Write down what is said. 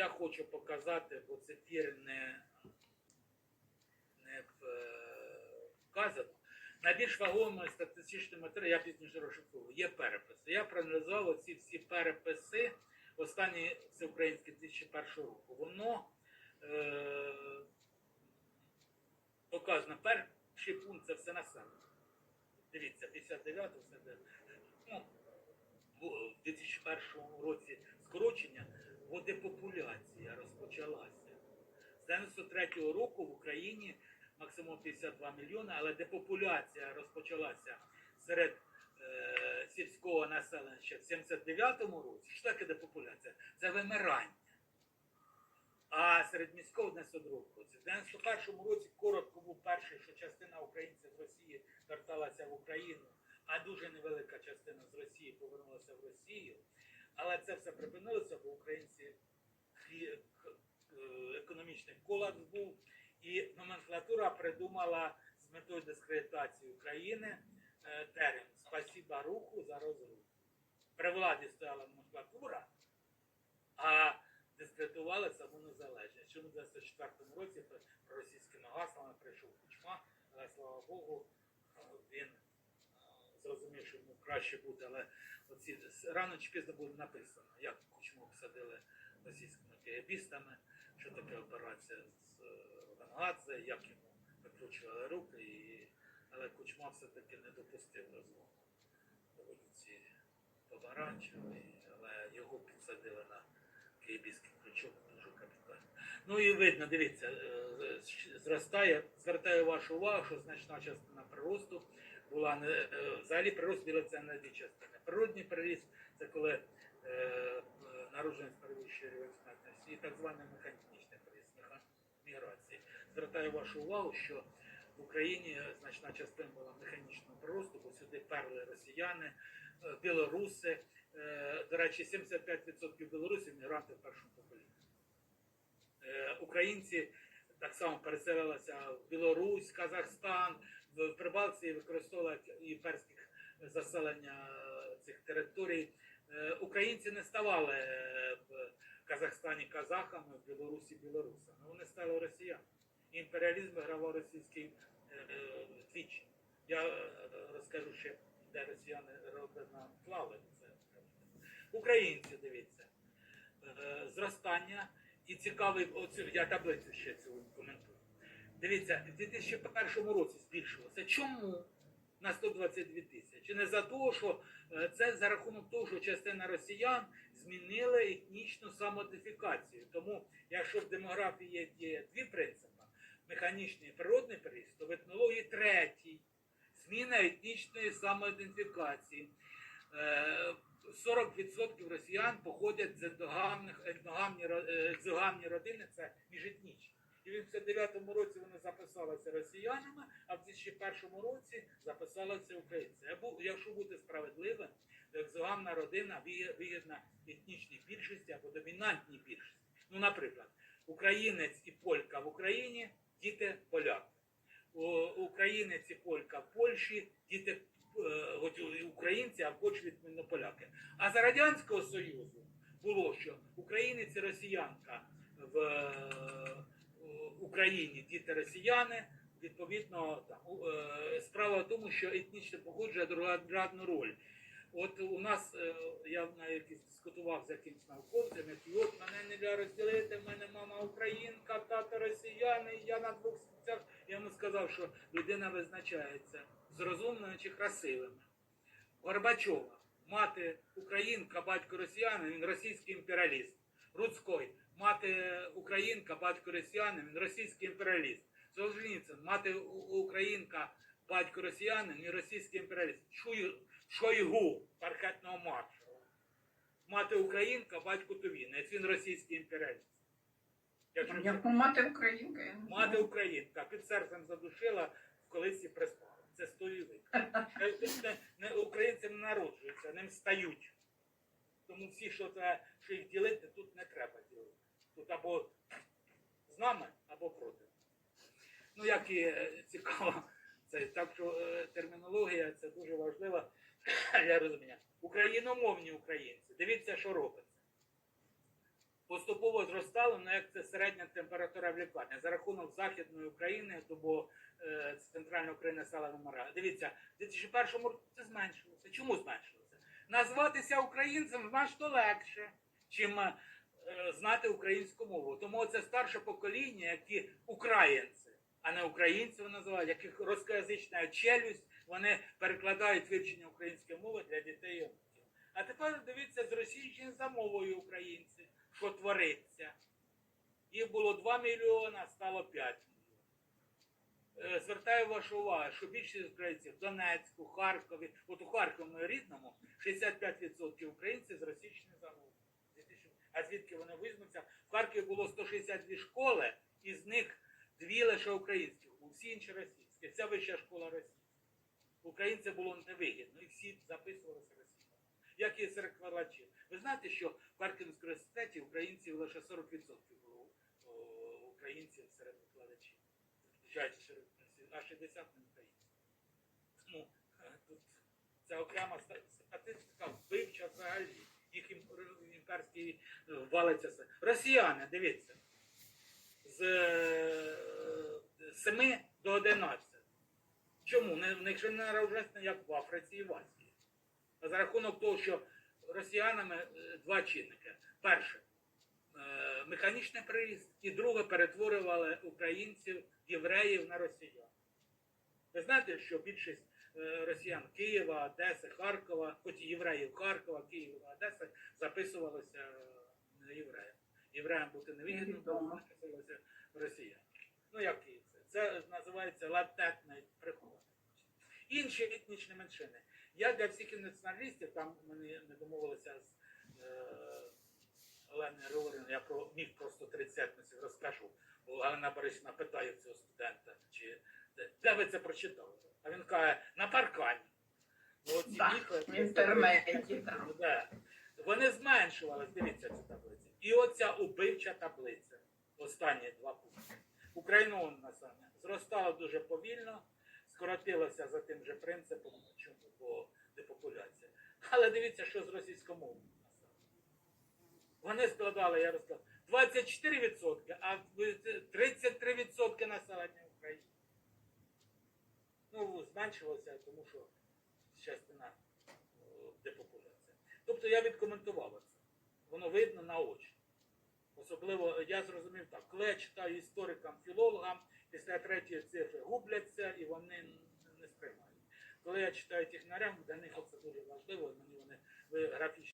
я хочу показати, бо це фір не, не е, вказано. Найбільш вагомий статистичний матеріал, я пізніше розшифрую, є переписи. Я проаналізував оці всі переписи останні всеукраїнські 2001 року. Воно е, показано, перший пункт це все населення. Дивіться, 59 все де. Ну, в 2001 році скорочення, бо депопуляція розпочалася. З 93-го року в Україні максимум 52 мільйони, але депопуляція розпочалася серед е, сільського населення ще в 79-му році. Що таке депопуляція? Це вимирання. А серед міського в 92 році. В 91-му році коротко був перший, що частина українців з Росії верталася в Україну, а дуже невелика частина з Росії повернулася в Росію. Але це все припинилося, бо українці е, економічний колапс був, і номенклатура придумала з метою дискредитації України е, термін Спасіба руху за розрух. При владі стояла номенклатура, а дискредитували саму незалежність. Чому в 24-му році російськими гаслами прийшов Кучма, але слава Богу, е, він зрозумів, що йому краще бути, але оці рано чи пізно буде написано, як Кучму посадили російськими кегебістами, що таке операція з е, Вангадзе, як йому викручували руки, і... але Кучма все-таки не допустив розлому революції помаранчевої, але його підсадили на київський крючок дуже капітально. Ну і видно, дивіться, е, зростає, звертаю вашу увагу, що значна частина приросту була не взагалі прирост ділиться на дві частини. Природний приріст це коли е, народженість перевищує рівень смертності, і так званий механічний приріст міграції. Звертаю вашу увагу, що в Україні значна частина була механічного приросту, бо сюди перли росіяни, е, білоруси. Е, До речі, 75% білорусів мігранти в першому поколінні. Е, Українці так само переселилися в Білорусь, Казахстан, в Прибалтиці використовують імперських заселення цих територій. Е, Українці не ставали е, в Казахстані казахами, в Білорусі білорусами. Вони стали росіянами. Імперіалізм вигравав російський е, е, двічі. Я розкажу ще, де росіяни клали. Це українці, дивіться, зростання і цікавий, я таблицю ще цю коментую. Дивіться, в 2001 році збільшилося. Чому на 122 тисячі? Не за того, що е, це за рахунок того, що частина росіян змінили етнічну самодифікацію. Тому, якщо в демографії є, дві принципи: механічний і природний приріст, то в етнології третій зміна етнічної самоідентифікації. Е, 40% росіян походять з етногамні, е, родини, це міжетнічні. І в 59-му році вони записалися росіянами, а в 2001 році записалися українці. Або, якщо бути справедливим, то екзогамна родина вигідна етнічній більшості або домінантній більшості. Ну, наприклад, українець і полька в Україні діти поляки. Українець і полька в Польщі діти е, українці, а Польщі відмінно поляки. А за Радянського Союзу було, що українець і росіянка в Україні діти росіяни. Відповідно, там е, справа в тому, що етнічне походження другорядну роль. От у нас е, я на дискутував з якимсь науковцем, який от мене не для розділити, в мене мама українка, тато росіяни, я на двох стільцях. Я йому сказав, що людина визначається з розумними чи красивими. Горбачова, мати українка, батько росіянин, він російський імперіаліст. Руцькой, мати українка, батько росіянин, він російський імперіаліст. Солженіцин, мати українка, батько росіянин, він російський імперіаліст. Шуй- Шойгу, паркетного маршала. Мати українка, батько Тувінець, він російський імперіаліст. Як мати українка, Мати українка під серцем задушила, в колисі приспала. Це стойовик. Тут не, не, українці не народжуються, ним стають. Тому всі, що, це, що їх ділити, тут не треба ділити. Тут або з нами, або проти. Ну, як і е, цікаво, це так що е, термінологія це дуже важлива для розуміння. Україномовні українці. Дивіться, що робиться. Поступово зростало, ну як це середня температура в лікарні. За рахунок Західної України, бо е, центральна Україна стала вимирати. Дивіться, в 2001 році це зменшилося. Чому зменшилося? Назватися українцем значно легше, чим е, знати українську мову. Тому це старше покоління, які українці, а не українців називають, яких рускоязична челюсть, вони перекладають вивчення української мови для дітей. А тепер дивіться з російською за мовою українці, що твориться. Їх було 2 мільйона, стало 5 мільйонів. Е, Звертаю вашу увагу, що більшість українців в Донецьку, Харкові, от у Харкові рідному 65% українців з російською за мовою. А звідки вони візьмуться? В Харкові було 162 школи, із них дві лише українські, усі інші російські. Ця вища школа російська. Українцям було невигідно, і всі записувалися російською. Як і серед викладачів. Ви знаєте, що в Харківському університеті українців лише 40% було о, українців серед викладачів. Серед а 60 не українців. Тому е, тут ця окрема статистика вбивча взагалі. Їх ім- імперський е, валиться. Росіяни, дивіться, з е, 7 до 11. Чому? В них же не народження, як в Африці і в Азії. За рахунок того, що росіянами е, два чинники. Перше, е, механічний приріст, і друге, перетворювали українців, євреїв на росіян. Ви знаєте, що більшість е, росіян Києва, Одеси, Харкова, хоч і євреїв Харкова, Києва, Одеси, записувалися е, євреям. Євреям бути невигідно, тому записувалися росіяни. Ну як і це? Це називається латентний приход. Інші етнічні меншини. Я для всіх націоналістів, там ми не домовилися з Оленою Ровариною, я про міг про 130 розкажу. Бо Галина Борисівна питає цього студента, чи де, ви це прочитали? А він каже, на паркані. Ну, оці Да, міфи- в інтернеті, да. Да. Вони зменшувались, дивіться цю таблицю. І оця убивча таблиця, останні два пункти. Україномовне населення зростало дуже повільно, скоротилося за тим же принципом, чому бо депопуляція. Але дивіться, що з російськомовним населенням. Вони складали, я розказав, 24%, а 33% населення України. Ну, зменшилося, тому що частина депопуляція. Тобто я відкоментував це. Воно видно наочно. Особливо я зрозумів так, коли я читаю історикам, філологам, після третьої цифри губляться і вони не сприймають. Коли я читаю технарям, для них це дуже важливо, мені вони графічно